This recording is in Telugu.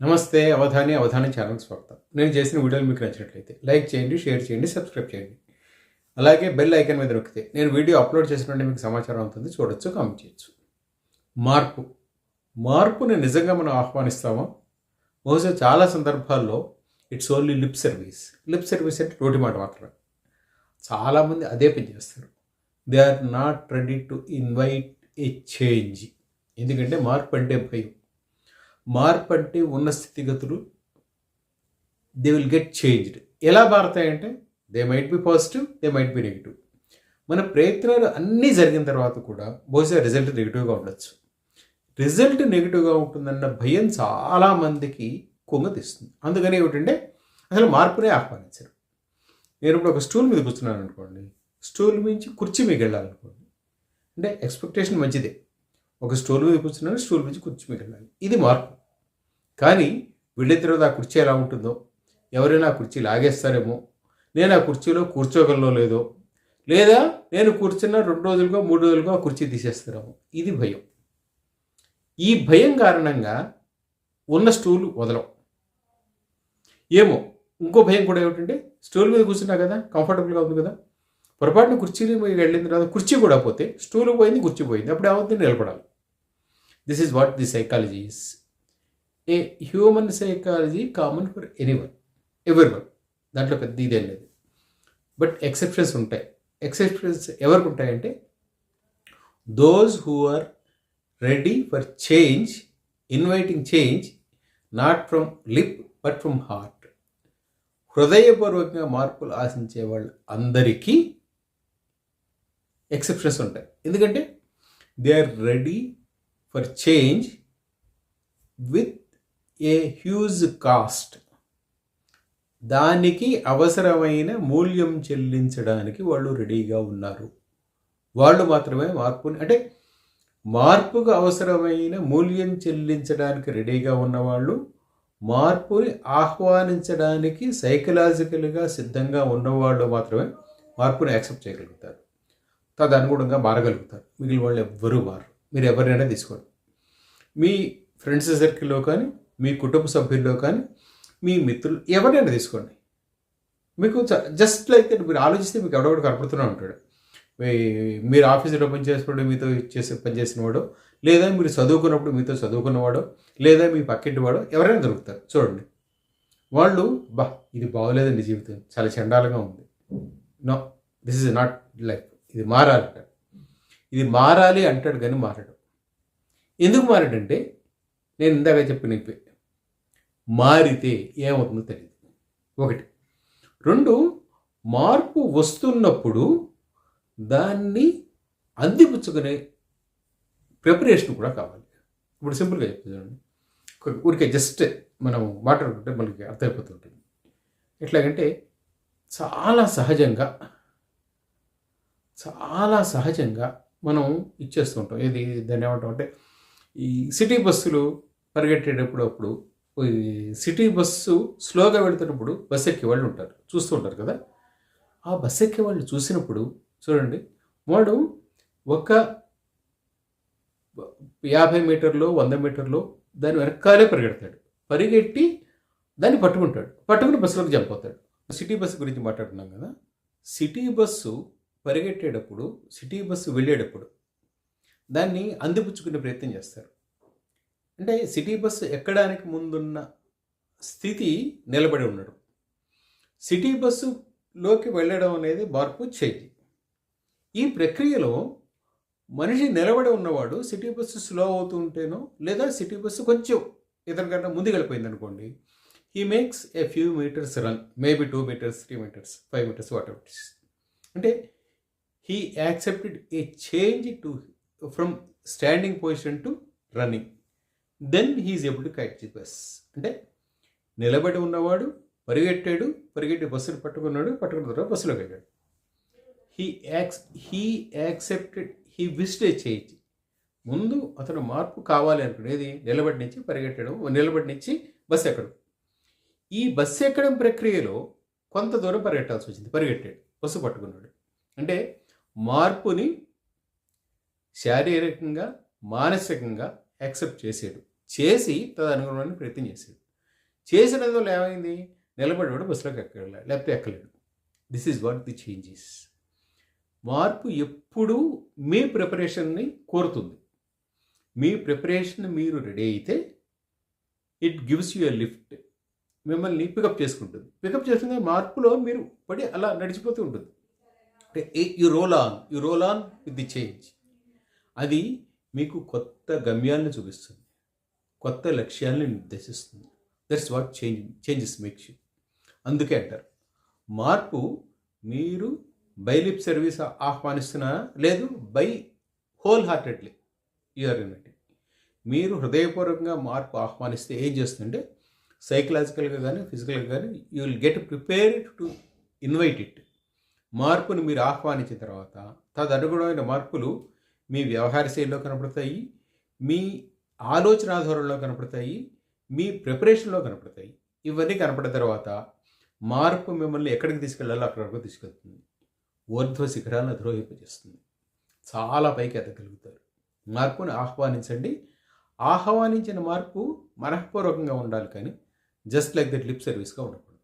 నమస్తే అవధాని అవధాని ఛానల్ స్వాగతం. నేను చేసిన వీడియోలు మీకు నచ్చినట్లయితే లైక్ చేయండి షేర్ చేయండి సబ్స్క్రైబ్ చేయండి. అలాగే బెల్ ఐకాన్ మీద నొక్కితే నేను వీడియో అప్లోడ్ చేసినట్టు మీకు సమాచారం అవుతుంది చూడొచ్చు కామెంట్ చేయొచ్చు. మార్పు. మార్పుని నిజంగా మనం ఆహ్వానిస్తామా? బహుశా చాలా సందర్భాల్లో it's only lip service. Lip service అంటే రోటి మాట మాత్రమే. చాలామంది అదే పని చేస్తారు. They are not ready to invite a change. ఎందుకంటే మార్పు అంటే భయం. మార్పు అంటే ఉన్న స్థితిగతులు దే విల్ గెట్ చేంజ్డ్ ఎలా మారుతాయంటే they might be positive they might be negative మన ప్రయత్నాలు అన్నీ జరిగిన తర్వాత కూడా బహుశా రిజల్ట్ నెగిటివ్గా ఉండొచ్చు. రిజల్ట్ నెగిటివ్గా ఉంటుందన్న భయం చాలామందికి కుంగతీస్తుంది అందుకని ఏమిటంటే అసలు మార్పునే ఆహ్వానించరు. నేను ఇప్పుడు ఒక స్టూల్ మీద కూర్చున్నాను అనుకోండి స్టూల్ మించి కుర్చీ మీకు వెళ్ళాలనుకోండి అంటే ఎక్స్పెక్టేషన్ మంచిదే. ఒక స్టూల్ మీద కూర్చున్నాను స్టూల్ నుంచి కుర్చీ మీకు వెళ్ళాలి. ఇది మార్పు. కానీ వెళ్ళిన తర్వాత ఆ కుర్చీ ఎలా ఉంటుందో ఎవరైనా ఆ కుర్చీ లాగేస్తారేమో నేను ఆ కుర్చీలో కూర్చోగలనో లేదో లేదా నేను కూర్చున్న రెండు రోజులుగా మూడు రోజులుగా ఆ కుర్చీ తీసేస్తారేమో ఇది భయం. ఈ భయం కారణంగా ఉన్న స్టూల్ వదలం ఏమో ఇంకో భయం కూడా ఏమిటంటే స్టూల్ మీద కూర్చున్నా కదా కంఫర్టబుల్గా ఉంది కదా పొరపాటున కుర్చీని పోయి వెళ్ళిన తర్వాత కుర్చీ కూడా పోతే స్టూలు పోయింది కుర్చీ పోయింది. అప్పుడు ఏమవుతుంది నిలబడాలి. This is what the psychology is a human psychology common for anyone ఎవరి వన్ దాంట్లో పెద్ద ఇదేం లేదు. బట్ ఎక్సెప్షన్స్ ఉంటాయి. ఎక్సెప్షన్స్ ఎవరికి ఉంటాయంటే those who are ready for change inviting change not from lip but from heart హృదయపూర్వకంగా మార్పులు ఆశించే వాళ్ళు అందరికీ ఎక్సెప్షన్స్ ఉంటాయి. ఎందుకంటే they are ready for change with a huge cost. దానికి అవసరమైన మూల్యం చెల్లించడానికి వాళ్ళు రెడీగా ఉన్నారు. వాళ్ళు మాత్రమే మార్పుని అంటే మార్పుకు అవసరమైన మూల్యం చెల్లించడానికి రెడీగా ఉన్నవాళ్ళు మార్పుని ఆహ్వానించడానికి సైకలాజికల్గా సిద్ధంగా ఉన్నవాళ్ళు మాత్రమే మార్పుని యాక్సెప్ట్ చేయగలుగుతారు. తదనుగుణంగా మారగలుగుతారు. మిగిలిన వాళ్ళు ఎవ్వరూ మారు మీరు ఎవరినైనా తీసుకోండి. మీ ఫ్రెండ్స్ సర్కిల్లో కానీ మీ కుటుంబ సభ్యుల్లో కానీ మీ మిత్రులు ఎవరినైనా తీసుకోండి. మీకు జస్ట్ లైక్ మీరు ఆలోచిస్తే మీకు ఎవడో కనపడుతూనే ఉంటాడు. మీరు ఆఫీసులో పనిచేసినప్పుడు మీతో చేసే పనిచేసిన వాడు లేదా మీరు చదువుకున్నప్పుడు మీతో చదువుకున్నవాడు లేదా మీ పక్కింటి వాడు ఎవరైనా దొరుకుతారు. చూడండి. వాళ్ళు బా ఇది బాగోలేదండి జీవితం. చాలా చండాలంగా ఉంది. No this is not life ఇది మారాలి ఇది మారాలి అంటాడు కానీ మారడు. ఎందుకు మారాడంటే నేను ఇందాక చెప్పిన మారితే ఏమవుతుందో తెలియదు. ఒకటి. రెండు మార్పు వస్తున్నప్పుడు దాన్ని అందిపుచ్చుకునే ప్రిపరేషన్ కూడా కావాలి. ఇప్పుడు సింపుల్గా చెప్తాను చూడండి. ఊరికే జస్ట్ మనం మాట్లాడుకుంటే మనకి అర్థమైపోతుంటుంది ఎట్లాగంటే చాలా సహజంగా చాలా సహజంగా మనం ఇచ్చేస్తుంటాం. ఏది దాన్ని ఏమంటాం అంటే ఈ సిటీ బస్సులు పరిగెట్టేటప్పుడు అప్పుడు సిటీ బస్సు స్లోగా వెళ్తున్నప్పుడు బస్సు ఎక్కే వాళ్ళు ఉంటారు. చూస్తూ ఉంటారు కదా? ఆ బస్సు ఎక్కే వాళ్ళు చూసినప్పుడు చూడండి వాడు ఒక యాభై మీటర్లో వంద మీటర్లో దాని వెనకాలే పరిగెడతాడు. పరిగెట్టి దాన్ని పట్టుకుంటాడు. పట్టుకుని బస్సులోకి జంప్ సిటీ బస్సు గురించి మాట్లాడుతున్నాం కదా? సిటీ బస్సు పరిగెట్టేటప్పుడు సిటీ బస్సు వెళ్ళేటప్పుడు దాన్ని అందిపుచ్చుకునే ప్రయత్నం చేస్తారు. అంటే సిటీ బస్సు ఎక్కడానికి ముందున్న స్థితి నిలబడి ఉండడం. సిటీ బస్సులోకి వెళ్ళడం అనేది మార్పు చేయి. ఈ ప్రక్రియలో మనిషి నిలబడి ఉన్నవాడు సిటీ బస్సు స్లో అవుతూ ఉంటేనో లేదా సిటీ బస్సు కొంచెం ఇతనికన్నా ముందుకు వెళ్ళిపోయింది అనుకోండి he makes a few meters run maybe two meters three meters five meters what అంటే he accepted a change to from standing position to running then he's able to catch the bus అంటే నిలబడి ఉన్నవాడు పరిగెట్టాడు పరిగెట్టి బస్సును పట్టుకున్నాడు పట్టుకున్న తర్వాత బస్సులోకి వెళ్ళాడు. He ax he accepted he visit a change ముందు అతను మార్పు కావాలి అనుకునేది నిలబడి నుంచి పరిగెట్టడం నిలబడి నుంచి బస్సు ఎక్కడం. ఈ బస్సు ఎక్కడం ప్రక్రియలో కొంత దూరం పరిగెట్టాల్సి వచ్చింది. పరిగెట్టాడు బస్సు పట్టుకున్నాడు. అంటే మార్పుని శారీరకంగా మానసికంగా యాక్సెప్ట్ చేసాడు. చేసి తదనుగుణమైన ప్రయత్నం చేశాడు చేసినందువల్ల ఏమైంది? నిలబడేవాడు బస్సులోకి ఎక్కలేడు లేకపోతే ఎక్కలేడు. This is what the changes మార్పు ఎప్పుడూ మీ ప్రిపరేషన్ని కోరుతుంది. మీ ప్రిపరేషన్ మీరు రెడీ అయితే it gives you a lift మిమ్మల్ని పికప్ చేసుకుంటుంది. పికప్ చేసుకునే మార్పులో మీరు పడి అలా నడిచిపోతూ ఉంటుంది. అంటే you roll on you roll on with the change అది మీకు కొత్త గమ్యాలను చూపిస్తుంది. కొత్త లక్ష్యాలను నిర్దేశిస్తుంది. That's what change changes makes you అందుకే అంటారు. మార్పు మీరు బై లిప్ సర్వీస్ ఆహ్వానిస్తున్నారా లేదు by wholeheartedly you are unity మీరు హృదయపూర్వకంగా మార్పు ఆహ్వానిస్తే ఏం చేస్తుందంటే సైకలాజికల్గా కానీ ఫిజికల్గా కానీ you will get prepared to invite it మార్పును మీరు ఆహ్వానించిన తర్వాత తదనుగుణమైన మార్పులు మీ వ్యవహార శైలిలో కనపడతాయి మీ ఆలోచన ధోరణిలో కనపడతాయి మీ ప్రిపరేషన్లో కనపడతాయి. ఇవన్నీ కనపడిన తర్వాత మార్పు మిమ్మల్ని ఎక్కడికి తీసుకెళ్ళాలో అక్కడ వరకు తీసుకెళ్తుంది. ఊర్ధ్వ శిఖరాలను అధిరోహింపజేస్తుంది చాలా పైకి ఎదగలుగుతారు. మార్పును ఆహ్వానించండి. ఆహ్వానించిన మార్పు మనఃపూర్వకంగా ఉండాలి కానీ జస్ట్ లైక్ దట్ లిప్ సర్వీస్గా ఉండకూడదు.